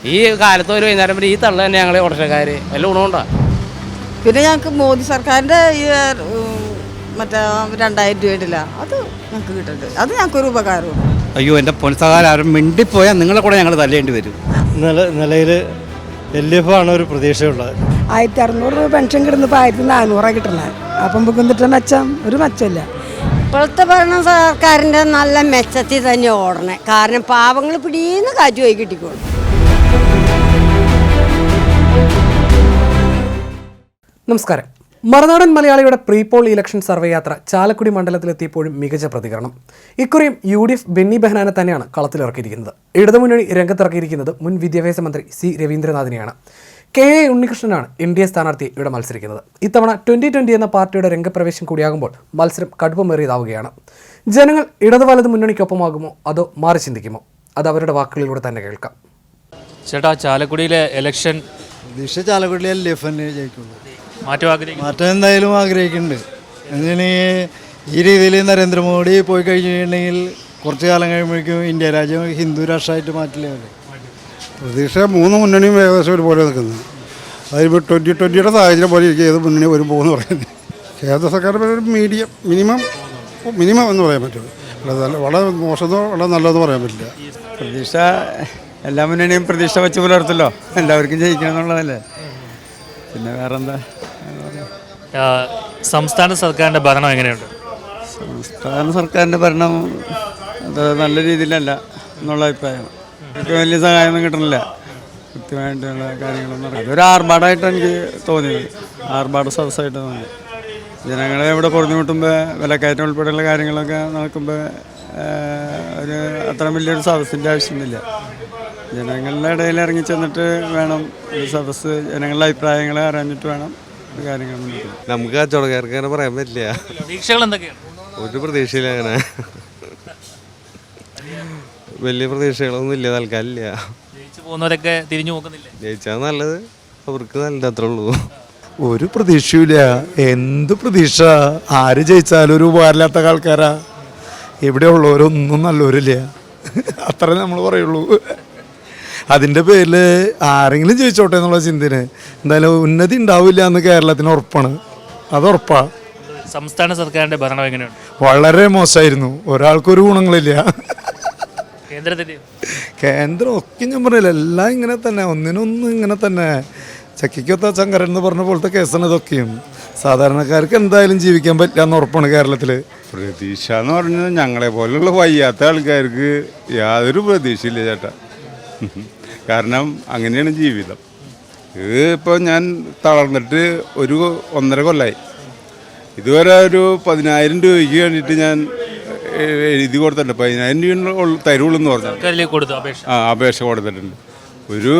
ഈ കാലത്ത് ഒരു വൈകുന്നേരം വരെ ഈ തള്ള തന്നെ ഞങ്ങളെ ഓട്ടക്കാർ വല്ല ഗുണമുണ്ടോ? പിന്നെ ഞങ്ങൾക്ക് മോദി സർക്കാരിന്റെ ഈ മറ്റേ രണ്ടായിരം രൂപ ഇടില്ല അത് ഞങ്ങൾക്ക് കിട്ടുന്നുണ്ട് അത് ഞങ്ങൾക്കൊരു ഉപകാരമാണ് അയ്യോ എന്റെ പൊൻസഹാരം ആരും മിണ്ടിപ്പോയാൽ നിങ്ങളെ കൂടെ ഞങ്ങൾ തല്ലേണ്ടി വരും. നില നിലയിൽ എൽ എഫ് ആണ് ഒരു പ്രതീക്ഷയുള്ളത്. ആയിരത്തി അറുന്നൂറ് രൂപ പെൻഷൻ കിട്ടുന്നപ്പോൾ ആയിരത്തി നാനൂറാണ് കിട്ടണേ അപ്പം നമുക്ക് എന്നിട്ട് മെച്ചം? ഒരു മെച്ചമില്ല. ഇപ്പോഴത്തെ ഭരണ സർക്കാരിന്റെ നല്ല മെച്ചത്തിൽ തന്നെ ഓടണേ. കാരണം പാവങ്ങൾ പിടീന്ന് കാറ്റുമായി പോയി കിട്ടിക്കോളും. നമസ്കാരം. മറുനാടൻ മലയാളിയുടെ പ്രീ പോൾ ഇലക്ഷൻ സർവേ യാത്ര ചാലക്കുടി മണ്ഡലത്തിലെത്തിയപ്പോഴും മികച്ച പ്രതികരണം. ഇക്കുറിയും യു ഡി എഫ് ബെന്നി ബെഹനാനെ തന്നെയാണ് കളത്തിലിറക്കിയിരിക്കുന്നത്. ഇടതുമുന്നണി രംഗത്തിറക്കിയിരിക്കുന്നത് മുൻ വിദ്യാഭ്യാസ മന്ത്രി സി രവീന്ദ്രനാഥിനെയാണ്. കെ എ ഉണ്ണികൃഷ്ണനാണ് എൻ ഡി എ സ്ഥാനാർത്ഥി ഇവിടെ മത്സരിക്കുന്നത്. ഇത്തവണ ട്വന്റി ട്വന്റി എന്ന പാർട്ടിയുടെ രംഗപ്രവേശം കൂടിയാകുമ്പോൾ മത്സരം കടുപ്പമേറിയതാവുകയാണ്. ജനങ്ങൾ ഇടതു വലത് മുന്നണിക്കൊപ്പമാകുമോ അതോ മാറി ചിന്തിക്കുമോ? അത് അവരുടെ വാക്കുകളിലൂടെ തന്നെ കേൾക്കാം. ചേട്ടാ ചാലക്കുടിയിലെ ഇലക്ഷൻ പ്രതീക്ഷ ചാലക്കുടിയിലെ ഡി ജയിക്കുള്ളൂ. മാറ്റം ആഗ്രഹിക്കുന്നു. മാറ്റം എന്തായാലും ആഗ്രഹിക്കുന്നുണ്ട്. എന്തിന് ഈ രീതിയിൽ നരേന്ദ്രമോദി പോയി കഴിഞ്ഞിട്ടുണ്ടെങ്കിൽ കുറച്ച് കാലം കഴിയുമ്പോഴേക്കും ഇന്ത്യ രാജ്യം ഹിന്ദു രാഷ്ട്രമായിട്ട് മാറ്റില്ലേ അവർ പ്രതീക്ഷ മൂന്ന് മുന്നണിയും ഏകദേശം ഒരുപോലെ നിൽക്കുന്നത് അതിപ്പോൾ ട്വന്റി ട്വന്റിയുടെ സാഹചര്യം പോലെ ഇരിക്കും. ഏത് മുന്നണി വരും പോകുന്നു പറയുന്നത്. കേന്ദ്ര സർക്കാർ ഒരു മീഡിയം മിനിമം മിനിമം എന്ന് പറയാൻ പറ്റുള്ളൂ. വളരെ മോശമോ വളരെ മോശമെന്നോ വളരെ നല്ലതെന്ന് പറയാൻ പറ്റില്ല. പ്രതീക്ഷ എല്ലാ മുന്നണിയും പ്രതീക്ഷ വെച്ച് പുലർത്തല്ലോ. എല്ലാവർക്കും ജയിക്കണം എന്നുള്ളതല്ലേ? പിന്നെ വേറെന്താ? സംസ്ഥാന സർക്കാരിന്റെ ഭരണം എങ്ങനെയുണ്ട്? സംസ്ഥാന സർക്കാരിന്റെ ഭരണം അത് നല്ല രീതിയിലല്ല എന്നുള്ള അഭിപ്രായം. വലിയ സഹായമൊന്നും കിട്ടണില്ല. കൃത്യമായിട്ടുള്ള കാര്യങ്ങളൊന്നും. അതൊരു ആർഭാടമായിട്ടാണ് എനിക്ക് തോന്നിയത്. ആർഭാട സദസ്സായിട്ട് തോന്നി. ജനങ്ങളെ ഇവിടെ കുറഞ്ഞു കൂട്ടുമ്പോൾ വിലക്കയറ്റം ഉൾപ്പെടെയുള്ള കാര്യങ്ങളൊക്കെ നടക്കുമ്പോൾ ഒരു അത്ര വലിയൊരു സദസ്സിന്റെ ആവശ്യമൊന്നുമില്ല. ജനങ്ങളുടെ ഇടയിൽ ഇറങ്ങി ചെന്നിട്ട് വേണം ഒരു സദസ്സ് ജനങ്ങളുടെ അഭിപ്രായങ്ങളെ അറിഞ്ഞിട്ട് വേണം കാര്യങ്ങൾ. നമുക്ക് കച്ചവടക്കാർക്ക് അങ്ങനെ പറയാൻ പറ്റില്ല. പ്രതീക്ഷകൾ എന്തൊക്കെയാണ്? ഒരു പ്രതീക്ഷയില്ല അങ്ങനെ. വലിയ പ്രതീക്ഷകളൊന്നും ഇല്ല തൽക്കാലം ഇല്ല ജയിച്ചു പോകുന്നവരൊക്കെ തിരിഞ്ഞു നോക്കുന്നില്ലേ? ജയിച്ചാൽ നല്ലത്. അവർക്ക് നല്ലത് അത്രേ ഉള്ളൂ. ഒരു പ്രതീക്ഷയില്ല എന്ത് പ്രതീക്ഷ? ആര് ജയിച്ചാലും ഒരു ഉപകാരമില്ലാത്ത ആൾക്കാരാ. ഇവിടെ ഉള്ളവരൊന്നും നല്ലവരില്ല. അത്രേ നമ്മൾ പറയുള്ളൂ. അതിന്റെ പേരിൽ ആരെങ്കിലും ജയിച്ചോട്ടെ എന്നുള്ള ചിന്തന് എന്തായാലും ഉന്നതി ഉണ്ടാവില്ല എന്ന് കേരളത്തിന് ഉറപ്പാണ്. അത് ഉറപ്പാ. സംസ്ഥാന സർക്കാരിന്റെ ഭരണം എങ്ങനെയാണ് വളരെ മോശമായിരുന്നു ഒരാൾക്കൊരു ഗുണങ്ങളില്ല. കേന്ദ്രത്തിന്റെ കേന്ദ്രം ഒക്കെ ഞാൻ പറഞ്ഞില്ല എല്ലാം ഇങ്ങനെ തന്നെ. ഒന്നിനൊന്നും ഇങ്ങനെ തന്നെ. ചക്കിക്കൊത്ത ചങ്കരൻ എന്ന് പറഞ്ഞ പോലത്തെ കേസാണ് ഇതൊക്കെയും. സാധാരണക്കാർക്ക് എന്തായാലും ജീവിക്കാൻ പറ്റില്ല എന്ന് ഉറപ്പാണ് കേരളത്തിൽ പ്രതീക്ഷ എന്ന് പറഞ്ഞത് ഞങ്ങളെ പോലുള്ള വയ്യാത്ത ആൾക്കാർക്ക് യാതൊരു പ്രതീക്ഷയില്ല ചേട്ടാ. കാരണം അങ്ങനെയാണ് ജീവിതം. ഇത് ഇപ്പോൾ ഞാൻ തളർന്നിട്ട് ഒരു ഒന്നര കൊല്ലായി. ഇതുവരെ ഒരു പതിനായിരം രൂപയ്ക്ക് വേണ്ടിയിട്ട് ഞാൻ എഴുതി കൊടുത്തിട്ടുണ്ട്. പതിനായിരം രൂപ തരുള്ളൂ എന്ന് പറഞ്ഞു അപേക്ഷ? ആ അപേക്ഷ കൊടുത്തിട്ടുണ്ട്. ഒരു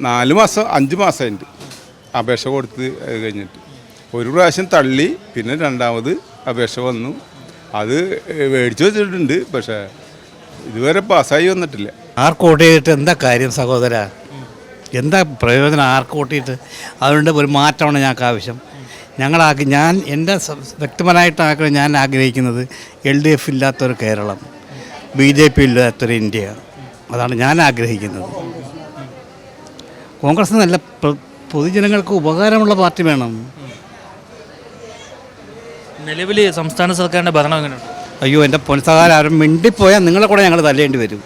നാല് മാസം അഞ്ച് മാസമായിട്ട് അപേക്ഷ കൊടുത്ത് കഴിഞ്ഞിട്ട്. ഒരു പ്രാവശ്യം തള്ളി പിന്നെ രണ്ടാമത് അപേക്ഷ വന്നു. അത് മേടിച്ചു വെച്ചിട്ടുണ്ട്. പക്ഷേ ഇതുവരെ പാസ്സായി വന്നിട്ടില്ല. ആർക്ക് വോട്ട് ചെയ്തിട്ട് എന്താ കാര്യം സഹോദര? എന്താ പ്രയോജനം ആർക്ക് ഓട്ടിയിട്ട് അതുകൊണ്ട് ഒരു മാറ്റമാണ് ഞങ്ങൾക്ക് ആവശ്യം. ഞങ്ങളാക്കി ഞാൻ എന്റെ വ്യക്തിപരമായിട്ട് ആഗ്രഹം ഞാൻ ആഗ്രഹിക്കുന്നത് എൽ ഡി എഫ് ഇല്ലാത്തൊരു കേരളം ബി ജെ പി ഇല്ലാത്തൊരു ഇന്ത്യ. അതാണ് ഞാൻ ആഗ്രഹിക്കുന്നത്. കോൺഗ്രസ് നല്ല പൊതുജനങ്ങൾക്ക് ഉപകാരമുള്ള പാർട്ടി വേണം. നിലവിൽ സംസ്ഥാന സർക്കാരിന്റെ ഭരണം എങ്ങനെയുണ്ട്? അയ്യോ എന്റെ ആരും മിണ്ടിപ്പോയാൽ നിങ്ങളെ കൂടെ ഞങ്ങൾ തല്ലേണ്ടി വരും.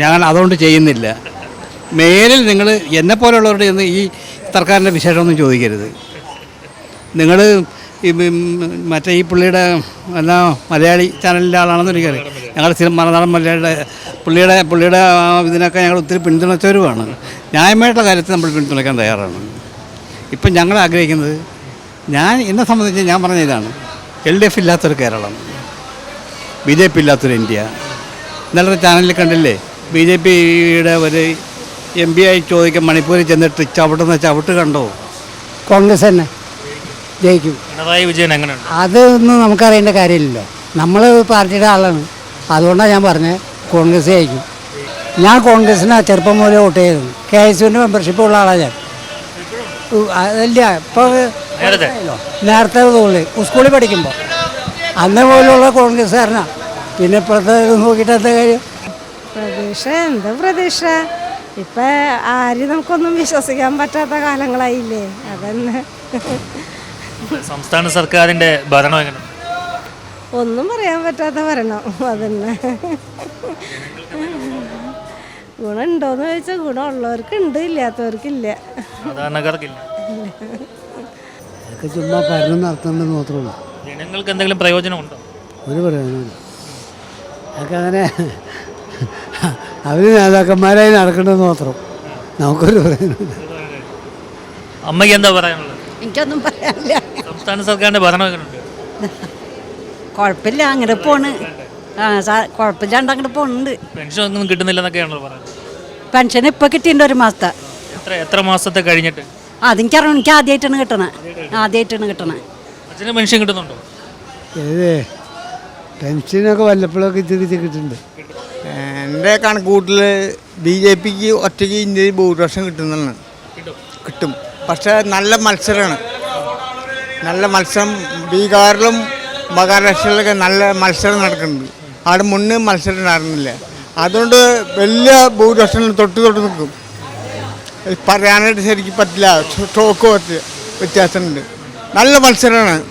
ഞാൻ അതുകൊണ്ട് ചെയ്യുന്നില്ല. മേലിൽ നിങ്ങൾ എന്നെ പോലെയുള്ളവരുടെ ഒന്ന് ഈ സർക്കാരിന്റെ വിശേഷമൊന്നും ചോദിക്കരുത്. നിങ്ങൾ ഈ മറ്റേ ഈ പുള്ളിയുടെ എല്ലാ മലയാളി ചാനലിന്റെ ആളാണെന്ന് എനിക്കറിയാം. ഞങ്ങൾ സ്ഥിരം മലനാടൻ മലയാളിയുടെ പുള്ളിയുടെ പുള്ളിയുടെ ഇതിനൊക്കെ ഞങ്ങൾ ഒത്തിരി പിന്തുണച്ചവരുമാണ്. ന്യായമായിട്ടുള്ള കാര്യത്തിൽ നമ്മൾ പിന്തുണയ്ക്കാൻ തയ്യാറാണ്. ഇപ്പം ഞങ്ങൾ ആഗ്രഹിക്കുന്നത് ഞാൻ എന്നെ സംബന്ധിച്ച് ഞാൻ പറഞ്ഞ ഇതാണ്. എൽ ഡി എഫ് ഇല്ലാത്തൊരു കേരളം ബി ജെ പി ഇല്ലാത്തൊരു ഇന്ത്യ. ഇന്നലത്തെ ചാനലിൽ കണ്ടില്ലേ? ബി ജെ പിയുടെ ഒരു എം പി ആയി ചോദിക്കാൻ മണിപ്പൂരിൽ ചെന്നിട്ട് ചവിട്ടുന്ന ചവിട്ട് കണ്ടോ? കോൺഗ്രസ് തന്നെ ജയിക്കും. പിണറായി വിജയൻ എങ്ങനെ അതൊന്നും നമുക്കറിയേണ്ട കാര്യമില്ലല്ലോ. നമ്മൾ പാർട്ടിയുടെ ആളാണ്. അതുകൊണ്ടാണ് ഞാൻ പറഞ്ഞത് കോൺഗ്രസ് ജയിക്കും. ഞാൻ കോൺഗ്രസിന് ചെറുപ്പം മുതലേ വോട്ട് ചെയ്തത്. കെ എസ് യുവിന്റെ മെമ്പർഷിപ്പ് ഉള്ള ആളാണ് ഞാൻ. അതല്ല ഇപ്പോൾ നേരത്തെ? തോന്നി സ്കൂളിൽ പഠിക്കുമ്പോൾ അന്ന് പോലുള്ള കോൺഗ്രസ്സുകാരനാണ് പിന്നെ ഇപ്പോഴത്തെ നോക്കിയിട്ട് എന്താ കാര്യം? പ്രതീക്ഷ എന്ത് പ്രതീക്ഷ? ഇപ്പം ആരും നമുക്കൊന്നും വിശ്വസിക്കാൻ പറ്റാത്ത കാലങ്ങളായില്ലേ? അതന്നെ. സംസ്ഥാന സർക്കാരിന്റെ ഭരണം എങ്ങനെ? ഒന്നും പറയാൻ പറ്റാത്ത ഭരണം അതന്നെ. ഗുണമുണ്ടോയെന്ന് ചോദിച്ചാൽ ഗുണമുള്ളവർക്കുണ്ട് ഇല്ലാത്തവർക്കില്ല. സാധാരണക്കാർക്കില്ല. അതൊക്കെ ചുമ്മാ ഭരണം മാത്രമേ ഉള്ളൂ. ജനങ്ങൾക്ക് എന്തെങ്കിലും പ്രയോജനമുണ്ടോ? ഒരു പ്രയോജനമില്ല അതൊക്കെ അങ്ങനെ അവർ നേതാക്കന്മാരായി നടക്കേണ്ടത് മാത്രം. നമുക്കൊരു പറയുന്നത് അമ്മയ്ക്ക് എന്താ പറയാനുള്ളത്? എനിക്കൊന്നും പറയാനില്ല. സംസ്ഥാന സർക്കാരിന്റെ ഭരണം എങ്ങനെയുണ്ട് കുഴപ്പമില്ല അങ്ങനെ പോണ്. ആ കുഴപ്പമില്ലാണ്ട് അങ്ങോട്ട് പോണുണ്ട്. പെൻഷൻ ഒന്നും കിട്ടുന്നില്ലെന്നൊക്കെയാണല്ലോ പറയുന്നത്. പെൻഷൻ ഇപ്പം കിട്ടിയിട്ടുണ്ട് ഒരു മാസത്തെ. എത്ര എത്ര മാസത്തെ കഴിഞ്ഞിട്ട്? അതെനിക്കറിയാം എനിക്ക് ആദ്യമായിട്ടാണ് കിട്ടണേ. ആദ്യമായിട്ടാണ് കിട്ടണേ. അച്ഛന് പെൻഷൻ കിട്ടുന്നുണ്ടോ? ഏത്? പെൻഷനൊക്കെ വല്ലപ്പോഴൊക്കെ ഇത്തിരി ഇച്ചിരി കിട്ടുന്നുണ്ട്. എന്റെ കണക്കൂട്ടിൽ ബി ജെ പിക്ക് ഒറ്റയ്ക്ക് ഇന്ത്യയിൽ ഭൂരിപക്ഷം കിട്ടുന്നതാണ്. കിട്ടും. പക്ഷേ നല്ല മത്സരമാണ് നല്ല മത്സരം ബീഹാറിലും മഹാരാഷ്ട്രയിലൊക്കെ നല്ല മത്സരം നടക്കുന്നുണ്ട്. അവിടെ മുന്നേ മത്സരം ഉണ്ടായിരുന്നില്ല. അതുകൊണ്ട് വലിയ ഭൂരിപക്ഷം തൊട്ട് തൊട്ട് നിൽക്കും. പറയാനായിട്ട് ശരിക്കും പറ്റില്ല. സ്റ്റോക്ക് പറ്റില്ല വ്യത്യാസമുണ്ട്. നല്ല മത്സരമാണ്.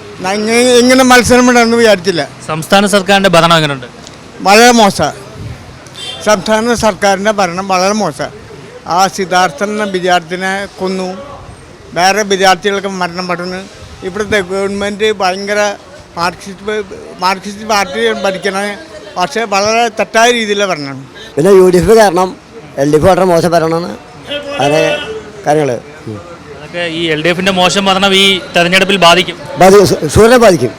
ഇങ്ങനെ മത്സരം ഉണ്ടെന്ന് വിചാരിച്ചില്ല. സംസ്ഥാന സർക്കാരിന്റെ ഭരണം എങ്ങനെയുണ്ട്? വളരെ മോശമാണ്. സംസ്ഥാന സർക്കാരിന്റെ ഭരണം വളരെ മോശം. ആ സിദ്ധാർത്ഥൻ എന്ന വിദ്യാർത്ഥിനെ കൊന്നു. വേറെ വിദ്യാർത്ഥികൾക്ക് മരണപ്പെടുന്നു ഇവിടുത്തെ ഗവൺമെന്റ് ഭയങ്കര മാർക്സിസ്റ്റ് മാർക്സിസ്റ്റ് പാർട്ടി ഭരിക്കണ പക്ഷേ വളരെ തെറ്റായ രീതിയിലാണ് ഭരണം പിന്നെ യു ഡി എഫ് കാരണം എൽ ഡി എഫ് വളരെ മോശം ഭരണമാണ് അങ്ങനെ കാര്യങ്ങൾ അതൊക്കെ ഈ എൽ ഡി എഫിന്റെ മോശം ഭരണം ഈ തെരഞ്ഞെടുപ്പിൽ ബാധിക്കും. സൂര്യനെ ബാധിക്കും.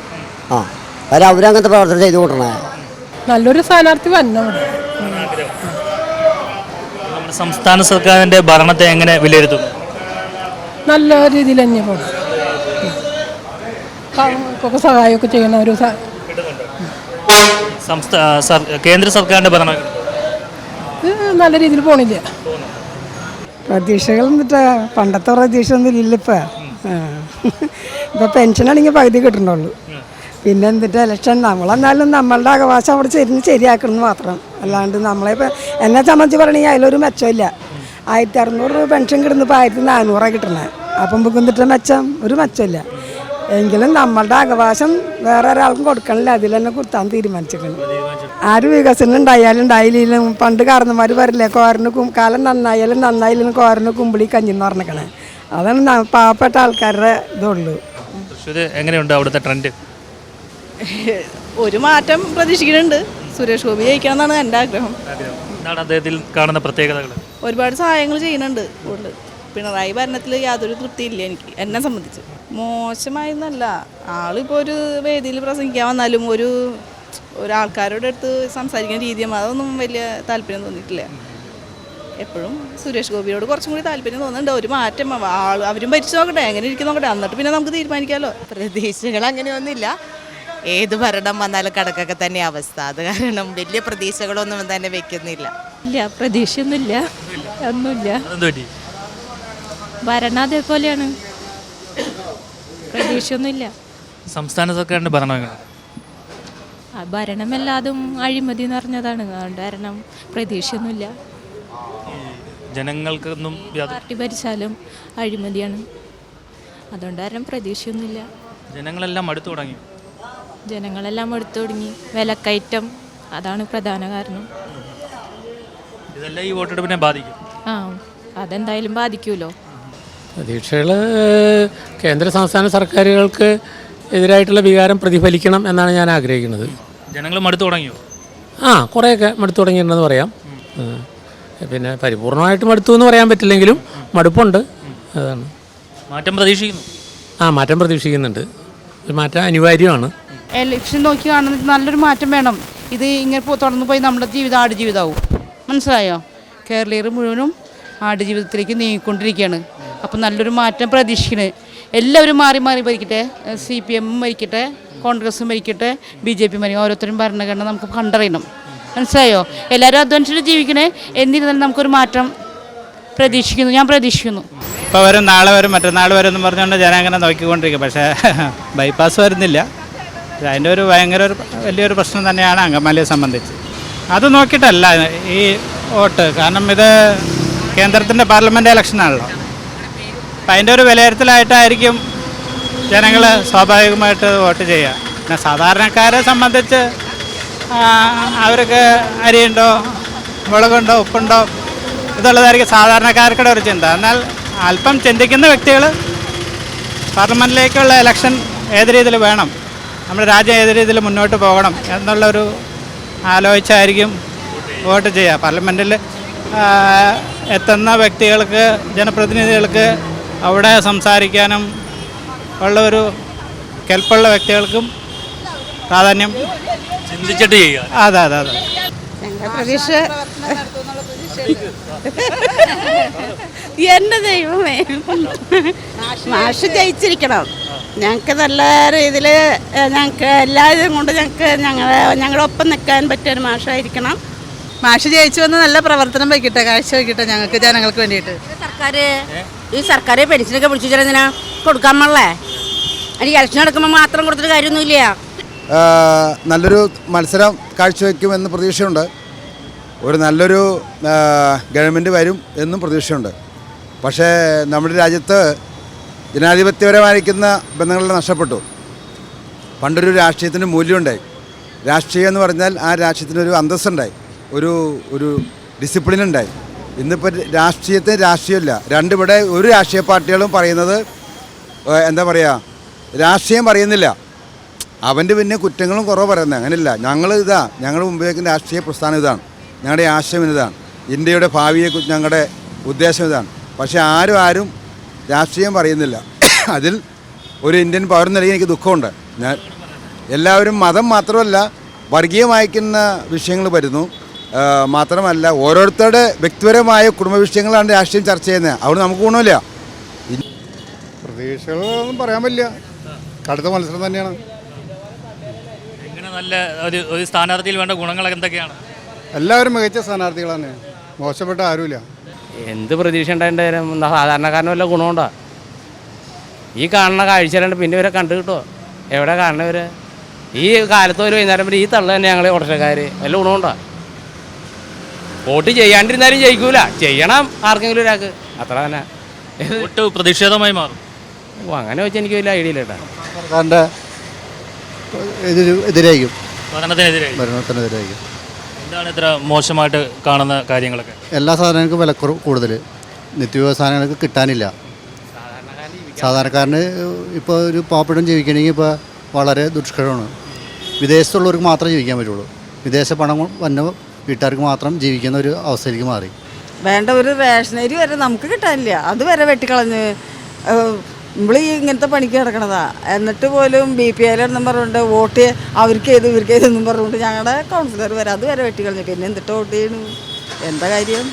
ആ അവരങ്ങനത്തെ പ്രവർത്തനം ചെയ്തു കൂട്ടണേ നല്ലൊരു സ്ഥാനാർത്ഥി വരണം നമ്മുടെ സംസ്ഥാന സർക്കാരിന്റെ ഭരണത്തെ എങ്ങനെ വിലയിരുത്തും? നല്ല രീതിയിൽ തന്നെ പോകണം ഒക്കെ സഹായമൊക്കെ ചെയ്യണ ഒരു സംസ്ഥാന കേന്ദ്ര സർക്കാരിന്റെ ഭരണം നല്ല രീതിയിൽ പോണില്ല. പ്രതീക്ഷകൾ എന്നിട്ട് പണ്ടത്തെ പ്രതീക്ഷ ഒന്നും ഇല്ല ഇപ്പം ഇപ്പം പെൻഷനാണെങ്കിൽ പകുതി കിട്ടണുള്ളൂ. പിന്നെ എന്നിട്ട് ഇലക്ഷൻ നമ്മളെന്നാലും നമ്മളുടെ അവകാശം അവിടെ ചെരിഞ്ഞ് ശരിയാക്കണം എന്ന് മാത്രം. അല്ലാണ്ട് നമ്മളെ ഇപ്പം എന്നെ സംബന്ധിച്ച് പറയണെങ്കിൽ അതിലൊരു മെച്ചമില്ല. ആയിരത്തി അറുന്നൂറ് രൂപ പെൻഷൻ കിട്ടുന്നപ്പോൾ ആയിരത്തി നാനൂറാണ് കിട്ടണേ അപ്പം നമുക്ക് എന്നിട്ട് മെച്ചം? ഒരു മെച്ചമില്ല. എങ്കിലും നമ്മളുടെ അവകാശം വേറെ ഒരാൾക്കും കൊടുക്കണില്ല. അതിൽ തന്നെ കൊടുത്താൻ തീരുമാനിച്ചിട്ടുണ്ട് ആര് വികസനം ഉണ്ടായാലും ഉണ്ടായില്ലെങ്കിലും പണ്ട് കാരണന്മാർ വരില്ലേ കോരന് കാലം നന്നായാലും നന്നായില്ലെങ്കിലും കോരന് കുമ്പിളി കഞ്ഞിന്ന് പറഞ്ഞേക്കണേ അതാണ് പാവപ്പെട്ട ആൾക്കാരുടെ ഇതുള്ളൂ. എങ്ങനെയുണ്ട് അവിടുത്തെ ട്രെൻഡ് ഒരു മാറ്റം പ്രതീക്ഷിക്കുന്നുണ്ട്. സുരേഷ് ഗോപി ജയിക്കണം എന്നാണ് എന്റെ ആഗ്രഹം. എന്താണ് അദ്ദേഹത്തിൽ കാണുന്ന പ്രത്യേകതകൾ? ഒരുപാട് സഹായങ്ങൾ ചെയ്യുന്നുണ്ട് കൂടുതൽ. പിണറായി ഭരണത്തിൽ യാതൊരു തൃപ്തിയില്ല എനിക്ക് എന്നെ സംബന്ധിച്ച്. മോശമായിരുന്നല്ല ആളിപ്പോൾ ഒരു വേദിയിൽ പ്രസംഗിക്കാൻ വന്നാലും ഒരു ഒരാൾക്കാരോട് അടുത്ത് സംസാരിക്കുന്ന രീതിയും അതൊന്നും വലിയ താല്പര്യം തോന്നിയിട്ടില്ല. എപ്പോഴും സുരേഷ് ഗോപിയോട് കുറച്ചും കൂടി താല്പര്യം തോന്നുന്നുണ്ട്. ഒരു മാറ്റം ആൾ അവരും ഭരിച്ചു നോക്കട്ടെ എങ്ങനെ ഇരിക്കുന്നു നോക്കട്ടെ എന്നിട്ട് പിന്നെ നമുക്ക് തീരുമാനിക്കാമല്ലോ പ്രതീക്ഷകൾ അങ്ങനെയൊന്നുമില്ല ഏത് ഭരണം വന്നാലും കണക്കൊക്കെ തന്നെ അവസ്ഥ. അത് കാരണം വലിയ പ്രതീക്ഷകളൊന്നും തന്നെ വെക്കുന്നില്ല. ഇല്ല പ്രതീക്ഷയൊന്നുമില്ല. ഒന്നുമില്ല. ഭരണം അതേപോലെയാണ്. പ്രതീക്ഷയൊന്നുമില്ല. സംസ്ഥാന സർക്കാരിന്റെ ഭരണം ആ ഭരണമെല്ലാതും അഴിമതി നിറഞ്ഞതാണ് അതുകൊണ്ട് കാരണം പ്രതീക്ഷയൊന്നുമില്ല. ജനങ്ങൾക്കൊന്നും പാർട്ടി ഭരിച്ചാലും അഴിമതിയാണ്. അതുകൊണ്ട് കാരണം പ്രതീക്ഷയൊന്നുമില്ല. ജനങ്ങളെല്ലാം അടുത്തു തുടങ്ങി. ജനങ്ങളെല്ലാം എടുത്തു തുടങ്ങി വിലക്കയറ്റം അതാണ് പ്രധാന കാരണം. ഇതെല്ലാം ഈ വോട്ടെടുപ്പിനെ ബാധിക്കും. ആ അതെന്തായാലും ബാധിക്കുമല്ലോ പ്രതീക്ഷകൾ കേന്ദ്ര സംസ്ഥാന സർക്കാരുകൾക്ക് എതിരായിട്ടുള്ള വികാരം പ്രതിഫലിക്കണം എന്നാണ് ഞാൻ ആഗ്രഹിക്കുന്നത്. ജനങ്ങൾ മടുത്തു തുടങ്ങിയോ? ആ കുറേയൊക്കെ മടുത്തു തുടങ്ങിയിട്ടുണ്ടെന്ന് പറയാം. പിന്നെ പരിപൂർണമായിട്ട് മടുത്തു എന്ന് പറയാൻ പറ്റില്ലെങ്കിലും മടുപ്പുണ്ട്. അതാണ്. മാറ്റം പ്രതീക്ഷിക്കുന്നു. ആ മാറ്റം പ്രതീക്ഷിക്കുന്നുണ്ട്. ഒരു മാറ്റം അനിവാര്യമാണ്. എലക്ഷൻ നോക്കി കാണുന്നത് നല്ലൊരു മാറ്റം വേണം. ഇത് ഇങ്ങനെ തുടർന്ന് പോയി നമ്മുടെ ജീവിതം ആടുജീവിതമാവും മനസ്സിലായോ? കേരളീയർ മുഴുവനും ആടുജീവിതത്തിലേക്ക് നീങ്ങിക്കൊണ്ടിരിക്കുകയാണ്. അപ്പം നല്ലൊരു മാറ്റം പ്രതീക്ഷിക്കുന്നത് എല്ലാവരും മാറി മാറി ഭരിക്കട്ടെ. സി പി എമ്മും ഭരിക്കട്ടെ. കോൺഗ്രസും ഭരിക്കട്ടെ. ബി ജെ പി ഭരിക്കും. ഓരോരുത്തരും ഭരണഘടന നമുക്ക് കണ്ടറിയണം. മനസ്സിലായോ? എല്ലാവരും അധ്വാനിച്ചിട്ട് ജീവിക്കണേ. എന്നിരുന്നാലും നമുക്കൊരു മാറ്റം പ്രതീക്ഷിക്കുന്നു. ഞാൻ പ്രതീക്ഷിക്കുന്നു. ഇപ്പോൾ വരും നാളെ വരും മറ്റന്നാൾ വരും എന്ന് പറഞ്ഞുകൊണ്ട് ഞാനങ്ങനെ നോക്കിക്കൊണ്ടിരിക്കും. പക്ഷേ ബൈപ്പാസ് വരുന്നില്ല. അതിന്റെ ഒരു ഭയങ്കര ഒരു വലിയൊരു പ്രശ്നം തന്നെയാണ് അങ്കമാലിയെ സംബന്ധിച്ച്. അത് നോക്കിയിട്ടല്ല ഈ വോട്ട്. കാരണം ഇത് കേന്ദ്രത്തിന്റെ പാർലമെന്റ് ഇലക്ഷനാണല്ലോ. അപ്പം അതിന്റെ ഒരു വിലയിരുത്തലായിട്ടായിരിക്കും ജനങ്ങൾ സ്വാഭാവികമായിട്ട് വോട്ട് ചെയ്യുക. പിന്നെ സാധാരണക്കാരെ സംബന്ധിച്ച് അവർക്ക് അരിയുണ്ടോ മുളകുണ്ടോ ഉപ്പുണ്ടോ ഇതുള്ളതായിരിക്കും സാധാരണക്കാർക്കുടെ ഒരു ചിന്ത. എന്നാൽ അല്പം ചിന്തിക്കുന്ന വ്യക്തികൾ പാർലമെന്റിലേക്കുള്ള ഇലക്ഷൻ ഏത് രീതിയിൽ വേണം നമ്മുടെ രാജ്യം ഏത് രീതിയിൽ മുന്നോട്ട് പോകണം എന്നുള്ളൊരു ആലോചിച്ചായിരിക്കും വോട്ട് ചെയ്യുക. പാർലമെന്റിൽ എത്തുന്ന വ്യക്തികൾക്ക് ജനപ്രതിനിധികൾക്ക് അവിടെ സംസാരിക്കാനും ഉള്ള ഒരു കെൽപ്പുള്ള വ്യക്തികൾക്കും പ്രാധാന്യം ചിന്തിച്ചിട്ട് ചെയ്യുക. അതെ അതെ അതെ. പ്രതീക്ഷ എന്റെ ദൈവമേ. മാഷ് ജയിച്ചിരിക്കണം. ഞങ്ങൾക്ക് നല്ല രീതിയിൽ ഞങ്ങൾക്ക് എല്ലാവരും കൊണ്ട് ഞങ്ങൾക്ക് ഞങ്ങളെ ഞങ്ങളുടെ ഒപ്പം നിൽക്കാൻ പറ്റിയ ഒരു മാഷായിരിക്കണം. മാഷ് ജയിച്ചു വന്ന് നല്ല പ്രവർത്തനം വയ്ക്കട്ടെ കാഴ്ച വയ്ക്കട്ടെ ഞങ്ങൾക്ക് ജനങ്ങൾക്ക് വേണ്ടിയിട്ട്. സർക്കാർ ഈ സർക്കാർ പെൻഷനൊക്കെ പിടിച്ചു വെച്ചാൽ കൊടുക്കാൻ പാടില്ലേ? അതിന് ഇലക്ഷൻ നടക്കുമ്പോൾ മാത്രം കൊടുത്തിട്ട് കാര്യമൊന്നുമില്ല. നല്ലൊരു മത്സരം കാഴ്ചവെക്കുമെന്ന് പ്രതീക്ഷയുണ്ട്. ഒരു നല്ലൊരു ഗവൺമെന്റ് വരും എന്നും പ്രതീക്ഷയുണ്ട്. പക്ഷേ നമ്മുടെ രാജ്യത്ത് ജനാധിപത്യപരമായിരിക്കുന്ന ബന്ധങ്ങളെല്ലാം നഷ്ടപ്പെട്ടു. പണ്ടൊരു രാഷ്ട്രീയത്തിന് മൂല്യമുണ്ടായി. രാഷ്ട്രീയം എന്ന് പറഞ്ഞാൽ ആ രാഷ്ട്രീയത്തിനൊരു അന്തസ്സുണ്ടായി. ഒരു ഒരു ഡിസിപ്ലിൻ ഉണ്ടായി ഇന്നിപ്പോൾ രാഷ്ട്രീയത്തിന് രാഷ്ട്രീയമില്ല. രണ്ടിവിടെ ഒരു രാഷ്ട്രീയ പാർട്ടികളും പറയുന്നത് എന്താ പറയുക രാഷ്ട്രീയം പറയുന്നില്ല. അവന്റെ പിന്നെ കുറ്റങ്ങളും കുറവ് പറയുന്നത് അങ്ങനെയല്ല. ഞങ്ങൾ ഇതാ ഞങ്ങൾ മുമ്പ് വയ്ക്കുന്ന രാഷ്ട്രീയ പ്രസ്ഥാനം ഇതാണ്. ഞങ്ങളുടെ ആശയം ഇതാണ്. ഇന്ത്യയുടെ ഭാവിയെക്കുറിച്ച് ഞങ്ങളുടെ ഉദ്ദേശം ഇതാണ്. പക്ഷേ ആരും ആരും രാഷ്ട്രീയം പറയുന്നില്ല. അതിൽ ഒരു ഇന്ത്യൻ പൗരൻ നിലയിൽ എനിക്ക് ദുഃഖമുണ്ട്. ഞാൻ എല്ലാവരും മതം മാത്രമല്ല വർഗീയമായിക്കുന്ന വിഷയങ്ങൾ വരുന്നു. മാത്രമല്ല ഓരോരുത്തരുടെ വ്യക്തിപരമായ കുടുംബ വിഷയങ്ങളാണ് രാഷ്ട്രീയം ചർച്ച ചെയ്യുന്നത്. അവിടെ നമുക്ക് ഗുണമില്ല. പ്രതീക്ഷകളൊന്നും പറയാൻ പറ്റില്ല. കടുത്ത മത്സരം തന്നെയാണ്. എങ്ങനെ നല്ല ഒരു ഒരു സ്ഥാനാർത്ഥിയിൽ വേണ്ട ഗുണങ്ങൾ എന്തൊക്കെയാണ്? എല്ലാവരും മികച്ച സ്ഥാനാർത്ഥികളാണ്. തന്നെയാണ് മോശപ്പെട്ട ആരുമില്ല. എന്ത് പ്രതീക്ഷ എന്താ സാധാരണക്കാരന് വല്ല ഗുണമുണ്ടോ? ഈ കാണുന്ന കാഴ്ചയിലുണ്ട് പിന്നെ ഇവരെ കണ്ടു കിട്ടുമോ എവിടെ കാണുന്നവര് ഈ കാലത്ത് ഒരു വൈകുന്നേരം വരെ ഈ തള്ള തന്നെ ഞങ്ങളെ ഓട്ടക്കാർ വല്ല ഗുണമുണ്ടോ? വോട്ട് ചെയ്യാണ്ടിരുന്നാലും ജയിക്കൂല. ചെയ്യണം ആർക്കെങ്കിലും ഒരാൾക്ക്. അത്ര തന്നെ. വോട്ട് പ്രതിഷേധമായി മാറും. ഓ, അങ്ങനെ വെച്ച് എനിക്ക് വലിയ ഐഡിയ ഇല്ല കേട്ടോ. സർക്കാരിന്റെ എതിരായിരിക്കും. ഭരണത്തിനെതിരെ ഭരണത്തിനെതിരായിരിക്കും. എന്താണ് ഇത്ര മോശമായിട്ട് കാണുന്ന കാര്യങ്ങളൊക്കെ? എല്ലാ സാധനങ്ങൾക്കും വില കൂടുതൽ നിത്യോപയോഗ സാധനങ്ങൾക്ക് കിട്ടാനില്ല. സാധാരണക്കാരന് ഇപ്പോൾ ഒരു പാവപ്പെട്ടം ജീവിക്കണമെങ്കിൽ ഇപ്പോൾ വളരെ ദുഷ്കരമാണ്. വിദേശത്തുള്ളവർക്ക് മാത്രമേ ജീവിക്കാൻ പറ്റുള്ളൂ. വിദേശ പണം വന്ന വീട്ടുകാർക്ക് മാത്രം ജീവിക്കുന്ന ഒരു അവസ്ഥയിലേക്ക് മാറി. വേണ്ട ഒരു റേഷനരി വരെ നമുക്ക് കിട്ടാനില്ല. അത് വരെ വെട്ടിക്കളഞ്ഞ് നമ്മൾ ഈ ഇങ്ങനത്തെ പണിക്ക് കിടക്കണതാ എന്നിട്ട് പോലും ബി പി എൽ എന്നും പറഞ്ഞുകൊണ്ട് വോട്ട് അവർക്ക് ചെയ്ത് ഇവർക്ക് ചെയ്തെന്നും പറഞ്ഞുകൊണ്ട് ഞങ്ങളുടെ കൗൺസിലർ വരെ അതുവരെ വെട്ടിക്കളഞ്ഞു പിന്നെ എന്തിട്ട് വോട്ട് ചെയ്യണു? എന്താ കാര്യം?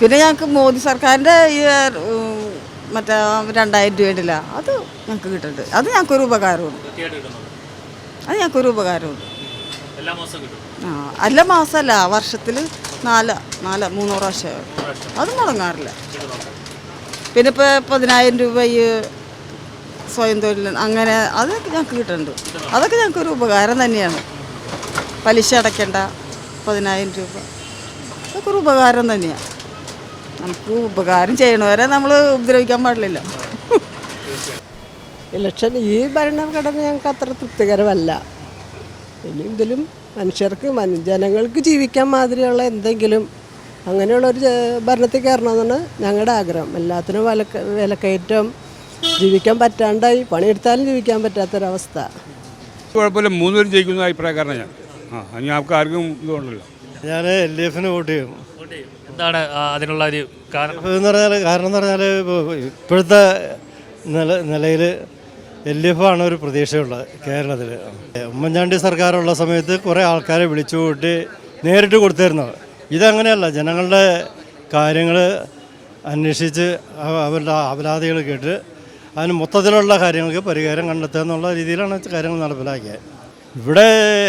പിന്നെ ഞങ്ങൾക്ക് മോദി സർക്കാരിന്റെ ഈ മറ്റേ രണ്ടായിരം രൂപ ഉണ്ടല്ല അത് ഞങ്ങൾക്ക് കിട്ടുന്നുണ്ട്. അത് ഞങ്ങൾക്കൊരു ഉപകാരമാണ് അത് ഞങ്ങൾക്കൊരു ഉപകാരമാണ് ആ അല്ല മാസമല്ല വർഷത്തിൽ നാല് നാല് മൂന്ന് പ്രാവശ്യം. അത് മുടങ്ങാറില്ല. പിന്നെ ഇപ്പോൾ പതിനായിരം രൂപ ഈ സ്വയം തൊഴിൽ അങ്ങനെ അതൊക്കെ ഞങ്ങൾക്ക് കിട്ടുന്നുണ്ട് അതൊക്കെ ഞങ്ങൾക്കൊരു ഉപകാരം തന്നെയാണ്. പലിശ അടയ്ക്കേണ്ട പതിനായിരം രൂപ. അതൊക്കെ ഒരു ഉപകാരം തന്നെയാണ് നമുക്ക് ഉപകാരം ചെയ്യണവരെ നമ്മൾ ഉപദ്രവിക്കാൻ പാടില്ല ഇലക്ഷൻ ഈ ഭരണഘടന ഞങ്ങൾക്ക് അത്ര തൃപ്തികരമല്ല. ഇതിലും മനുഷ്യർക്ക് മന- ജനങ്ങൾക്ക് ജീവിക്കാൻ മാതിരിയുള്ള എന്തെങ്കിലും അങ്ങനെയുള്ള ഒരു ജ- ഭരണത്തിൽ കയറണമെന്നാണ് ഞങ്ങളുടെ ആഗ്രഹം. എല്ലാത്തിനും വില വിലക്കയറ്റം ജീവിക്കാൻ പറ്റാണ്ടായി പണിയെടുത്താലും ജീവിക്കാൻ പറ്റാത്തൊരവസ്ഥ. കുഴപ്പമില്ല മൂന്നുപേരും ജയിക്കുന്ന അഭിപ്രായക്കാരനാണ് ഞാൻ. ആ ഇനി ആൾക്ക് ആർക്കും ഇതുകൊണ്ടല്ലോ ഞാൻ എൽ ഡി എഫിന് വോട്ട് ചെയ്യും. വോട്ട് ചെയ്യും. എന്താണ് അതിനുള്ള ഒരു കാരണം? എന്ന് പറഞ്ഞാൽ കാരണം എന്ന് പറഞ്ഞാൽ ഇപ്പോഴത്തെ നില നിലയിൽ എൽ ഡി എഫ് ആണ് ഒരു പ്രതീക്ഷയുള്ളത് കേരളത്തിൽ ഉമ്മൻചാണ്ടി സർക്കാരുള്ള സമയത്ത് കുറേ ആൾക്കാരെ വിളിച്ചു കൂട്ടി നേരിട്ട് കൊടുത്തിരുന്നു ഇതങ്ങനെയല്ല ജനങ്ങളുടെ കാര്യങ്ങൾ അന്വേഷിച്ച് അവരുടെ അപരാധികൾ കേട്ട് അതിന് മൊത്തത്തിലുള്ള കാര്യങ്ങൾക്ക് പരിഹാരം കണ്ടെത്തുക എന്നുള്ള രീതിയിലാണ് കാര്യങ്ങൾ നടപ്പിലാക്കിയത്. ഇവിടെ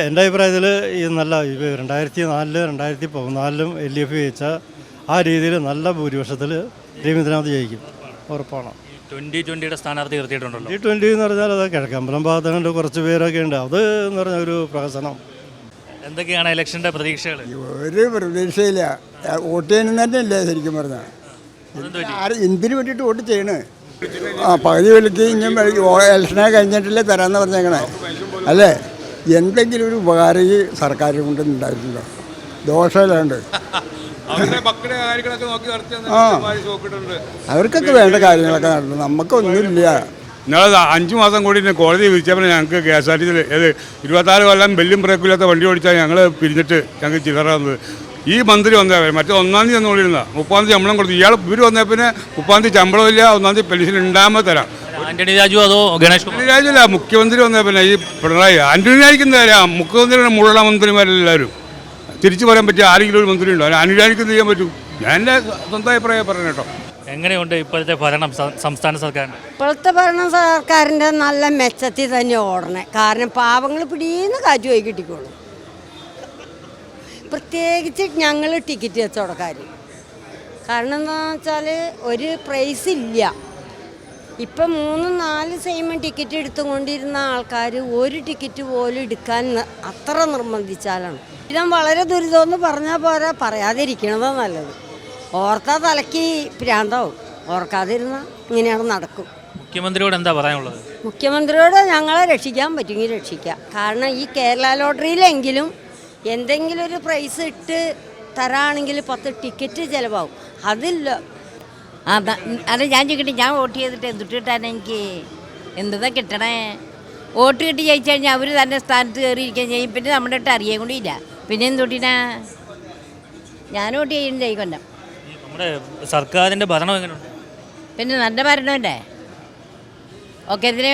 എന്റെ അഭിപ്രായത്തിൽ ഈ നല്ല രണ്ടായിരത്തി നാലിൽ രണ്ടായിരത്തി പതിനാലിലും എൽ ഡി എഫ് ജയിച്ച ആ രീതിയിൽ നല്ല ഭൂരിപക്ഷത്തിൽ രവീന്ദ്രനാഥ് ജയിക്കും. ഉറപ്പാണ്. ട്വന്റി ട്വന്റിയുടെ സ്ഥാനാർത്ഥി നിർത്തിയിട്ടുണ്ടല്ലോ ഈ ട്വന്റി എന്ന് പറഞ്ഞാൽ അത് കിഴക്കമ്പലം ഭാഗത്തുകൊണ്ട് കുറച്ച് പേരൊക്കെ ഉണ്ട്. അത് എന്ന് പറഞ്ഞ ഒരു പ്രഹസനം. എന്തൊക്കെയാണ് ഇലക്ഷന്റെ പ്രതീക്ഷകൾ ഒരു പ്രതീക്ഷയില്ല. വോട്ട് ചെയ്യണം ഇല്ല ശരിക്കും പറഞ്ഞാൽ ആര് എന്തിനു വേണ്ടിയിട്ട് വോട്ട് ചെയ്യണേ? ആ പകുതി വിളിക്ക് ഇനിയും ഇലക്ഷനെ കഴിഞ്ഞിട്ടില്ലേ തരാമെന്ന് പറഞ്ഞേക്കണേ. അല്ലേ? എന്തെങ്കിലും ഒരു ഉപകാരം ഈ സർക്കാർ കൊണ്ട് ഉണ്ടായിട്ടുണ്ടോ? ദോഷമില്ലാണ്ട്. ആ. അവർക്കൊക്കെ വേണ്ട കാര്യങ്ങളൊക്കെ നടന്നു. നമുക്കൊന്നുമില്ല ഞങ്ങൾ അഞ്ചു മാസം കൂടി കോടതി വിളിച്ചപ്പോൾ ഞങ്ങൾക്ക് കെ എസ് ആർ ടി സിയിൽ ഏത് ഇരുപത്താറ് കൊല്ലം ബെല്ലും ബ്രേക്കും ഇല്ലാത്ത വണ്ടി ഓടിച്ചാൽ ഞങ്ങൾ പിരിഞ്ഞിട്ട് ഞങ്ങൾക്ക് ചില്ലറ തന്നത്. ഈ മന്ത്രി വന്നേ മറ്റേ ഒന്നാം തീയതി ഒന്നുകൂടിയിരുന്ന മുപ്പാം തീയതി ശമ്പളം കൊടുത്തു. ഇയാൾ ഇവർ വന്നേ പിന്നെ മുപ്പാം തീയതി ശമ്പളം ഇല്ല ഒന്നാം തീയതി പെൻഷൻ ഉണ്ടാകുമ്പോൾ തരാം. ആന്റണി രാജു അതോ ഗണേഷ് കുമാർ? അല്ല മുഖ്യമന്ത്രി വന്നേ പിന്നെ ഈ പിണറായി. ആന്റണി രാജിക്കുന്ന തരാം. മുഖ്യമന്ത്രിയുടെ മുഴുവൻ മന്ത്രിമാരെല്ലാവരും തിരിച്ചു പറയാൻ പറ്റിയ ആരെങ്കിലും ഒരു മന്ത്രി ഉണ്ടോ ആന്റണി അനുരാജിക്ക് ചെയ്യാൻ പറ്റും. ഞാൻ എന്റെ സ്വന്തം അഭിപ്രായം പറഞ്ഞു കേട്ടോ. എങ്ങനെയുണ്ട് ഇപ്പോഴത്തെ ഭരണം സംസ്ഥാന സർക്കാർ ഇപ്പോഴത്തെ ഭരണ സർക്കാരിന്റെ നല്ല മെച്ചത്തിൽ തന്നെ ഓടണേ. കാരണം പാവങ്ങൾ പിടീന്ന് കാറ്റ് പോയി കിട്ടിക്കോളും. പ്രത്യേകിച്ച് ഞങ്ങൾ ടിക്കറ്റ് കച്ചവടക്കാർ കാരണം എന്താണെന്ന് വെച്ചാൽ ഒരു പ്രൈസ് ഇല്ല. ഇപ്പം മൂന്ന് നാല് സെയിമും ടിക്കറ്റ് എടുത്തുകൊണ്ടിരുന്ന ആൾക്കാർ ഒരു ടിക്കറ്റ് പോലും എടുക്കാൻ അത്ര നിർബന്ധിച്ചാലാണ്. ഇതാ വളരെ ദുരിതമെന്ന് പറഞ്ഞാൽ പോരാ പറയാതിരിക്കണതാണ് നല്ലത്. ഓർത്താ തലയ്ക്ക് പ്രാന്താവും ഓർക്കാതിരുന്ന ഇങ്ങനെയാണ് നടക്കും. മുഖ്യമന്ത്രിയോട് എന്താ പറയാനുള്ളത്? മുഖ്യമന്ത്രിയോട് ഞങ്ങളെ രക്ഷിക്കാൻ പറ്റുമെങ്കിൽ രക്ഷിക്കാം. കാരണം ഈ കേരള ലോട്ടറിയിലെങ്കിലും എന്തെങ്കിലും ഒരു പ്രൈസ് ഇട്ട് തരാണെങ്കിൽ പത്ത് ടിക്കറ്റ് ചിലവാകും. അതില്ല. അതാ അത് ഞാൻ ചോദിക്കട്ടെ ഞാൻ വോട്ട് ചെയ്തിട്ട് എന്തിട്ട് കിട്ടാൻ എനിക്ക് എന്താ കിട്ടണേ? വോട്ട് കിട്ടി ജയിച്ചു കഴിഞ്ഞാൽ അവർ തന്നെ സ്ഥാനത്ത് കയറിയിരിക്കാൻ ചെയ്യും. പിന്നെ നമ്മുടെ ഇട്ട് അറിയാൻ കൂടിയില്ല പിന്നെ എന്തുട്ടിനാ? ഞാൻ വോട്ട് ചെയ്യുന്നില്ല ഈ കൊല്ലം. നമ്മുടെ സർക്കാരിന്റെ ഭരണം എങ്ങനെയുണ്ട്? പിന്നെ നല്ല ഭരണമല്ലേ ഒക്കെ ഇതിനെ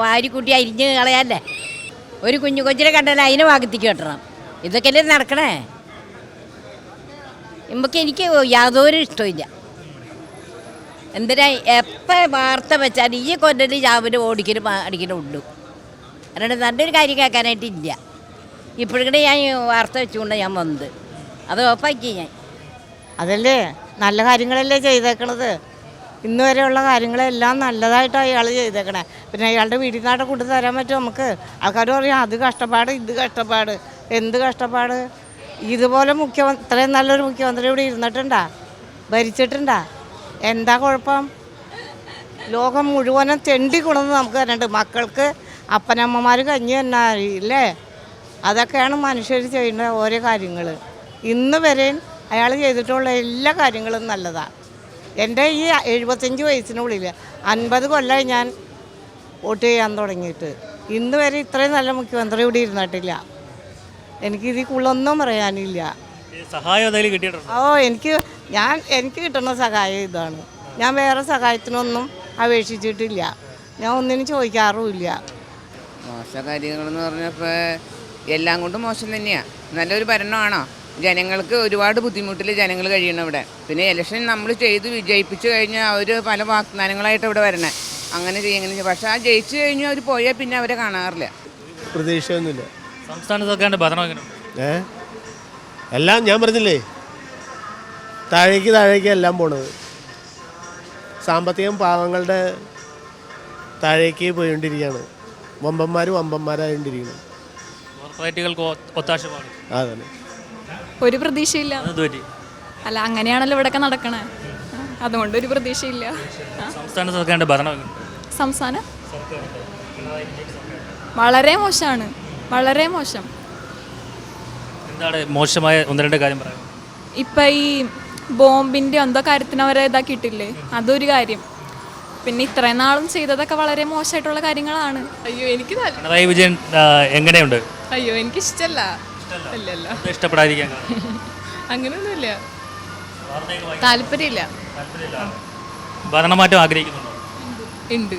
വാരിക്കൂട്ടി അരിഞ്ഞ് കളയാല്ലേ? ഒരു കുഞ്ഞു കൊച്ചിനെ കണ്ടാൽ അതിനെ വാഗത്തിക്ക് കെട്ടണം. ഇതൊക്കെയല്ലേ നടക്കണേ? നമുക്ക് എനിക്ക് യാതൊരു ഇഷ്ടമില്ല എന്തിനാ എപ്പോൾ വാർത്ത വെച്ചാൽ ഈ കൊല്ലത്തിൽ ചാവിന് ഓടിക്കലും അടിക്കലും ഉള്ളൂ. അല്ലാണ്ട് നല്ലൊരു കാര്യം കേൾക്കാനായിട്ടില്ല. ഇപ്പോഴേ ഞാൻ വാർത്ത വെച്ചുകൊണ്ട് ഞാൻ വന്നത്. അത് ഓഫാക്കി ഞാൻ. അതല്ലേ? നല്ല കാര്യങ്ങളല്ലേ ചെയ്തേക്കണത്? ഇന്ന് വരെയുള്ള കാര്യങ്ങളെല്ലാം നല്ലതായിട്ടാണ് അയാൾ ചെയ്തേക്കണേ. പിന്നെ അയാളുടെ വീട്ടിൽ നിന്നാട്ട് കൊണ്ടു തരാൻ പറ്റും നമുക്ക്? ആൾക്കാർ പറയും അത് കഷ്ടപ്പാട് ഇത് കഷ്ടപ്പാട്. എന്ത് കഷ്ടപ്പാട്? ഇതുപോലെ മുഖ്യമന്ത്രി ഇത്രയും നല്ലൊരു മുഖ്യമന്ത്രി ഇവിടെ ഇരുന്നിട്ടുണ്ടാ? ഭരിച്ചിട്ടുണ്ടാ? എന്താ കുഴപ്പം? ലോകം മുഴുവനും തെണ്ടി നമുക്ക് തരുന്നുണ്ട് മക്കൾക്ക് അപ്പനമ്മമാർ കഞ്ഞി തന്നെ ഇല്ലേ? അതൊക്കെയാണ് മനുഷ്യർ ചെയ്യുന്ന ഓരോ കാര്യങ്ങൾ ഇന്ന് വരെയും അയാൾ ചെയ്തിട്ടുള്ള എല്ലാ കാര്യങ്ങളും നല്ലതാണ് എന്റെ ഈ എഴുപത്തഞ്ച് വയസ്സിനുള്ളിൽ അൻപത് കൊല്ലമായി ഞാൻ വോട്ട് ചെയ്യാൻ തുടങ്ങിയിട്ട്. ഇന്ന് വരെ ഇത്രയും നല്ല മുഖ്യമന്ത്രി ഇവിടെ ഇരുന്നിട്ടില്ല. എനിക്കിതിൽ കൂടുതലൊന്നും പറയാനില്ല. സഹായം ഓ എനിക്ക് ഞാൻ എനിക്ക് കിട്ടുന്ന സഹായം ഇതാണ്. ഞാൻ വേറെ സഹായത്തിനൊന്നും അപേക്ഷിച്ചിട്ടില്ല. ഞാൻ ഒന്നിനും ചോദിക്കാറുമില്ല. മോശ കാര്യങ്ങളെന്ന് പറഞ്ഞപ്പോൾ എല്ലാം കൊണ്ടും മോശം തന്നെയാണ് നല്ലൊരു ഭരണമാണോ? ജനങ്ങൾക്ക് ഒരുപാട് ബുദ്ധിമുട്ടിൽ ജനങ്ങൾ കഴിയണം ഇവിടെ. പിന്നെ ഇലക്ഷൻ നമ്മൾ ചെയ്ത് വിജയിപ്പിച്ചു കഴിഞ്ഞാൽ അവർ പല വാഗ്ദാനങ്ങളായിട്ട് ഇവിടെ വരണേ. അങ്ങനെ ചെയ്യും പക്ഷെ ആ ജയിച്ചു കഴിഞ്ഞാൽ അവർ പോയാൽ പിന്നെ അവരെ കാണാറില്ല. പ്രതീക്ഷയൊന്നുമില്ല. സംസ്ഥാന സർക്കാരിന്റെ ഭരണം എങ്ങനെയുണ്ട് ഏ? എല്ലാം ഞാൻ പറഞ്ഞില്ലേ? താഴേക്ക് താഴേക്ക് എല്ലാം പോണത്. സാമ്പത്തികം പാവങ്ങളുടെ താഴേക്ക് പോയിക്കൊണ്ടിരിക്കുകയാണ് വമ്പന്മാർ വമ്പന്മാരായിക്കൊണ്ടിരിക്കുന്നു കോർപ്പറേറ്റുകൾക്ക് ഒ- ഒത്താശ പാടും അതന്നെ ഒരു പ്രതീക്ഷയില്ല. അല്ല അങ്ങനെയാണല്ലോ ഇവിടെയൊക്കെ നടക്കണേ. അതുകൊണ്ട് ഒരു പ്രതീക്ഷയില്ല. സംസ്ഥാന ഭരണം സംസ്ഥാനം? വളരെ മോശമാണ്. വളരെ മോശം. എന്താണ് മോശമായ ഒന്ന് രണ്ട് കാര്യം പറയാം ഇപ്പം ഈ ബോംബിന്റെ എന്തോ കാര്യത്തിന് അവരെ ഇതാക്കിയിട്ടില്ലേ? അതൊരു കാര്യം. പിന്നെ ഇത്രയും നാളും ചെയ്തതൊക്കെ വളരെ മോശമായിട്ടുള്ള കാര്യങ്ങളാണ്. അയ്യോ എനിക്ക് പിണറായി വിജയൻ എങ്ങനെയുണ്ട്? അയ്യോ എനിക്ക് ഇഷ്ടമല്ല. ഇഷ്ടപ്പെടാതിരിക്കാൻ? അങ്ങനെയൊന്നുമില്ല. താല്പര്യമില്ല. ഭരണമാറ്റം ആഗ്രഹിക്കുന്നുണ്ടോ? ഉണ്ട്.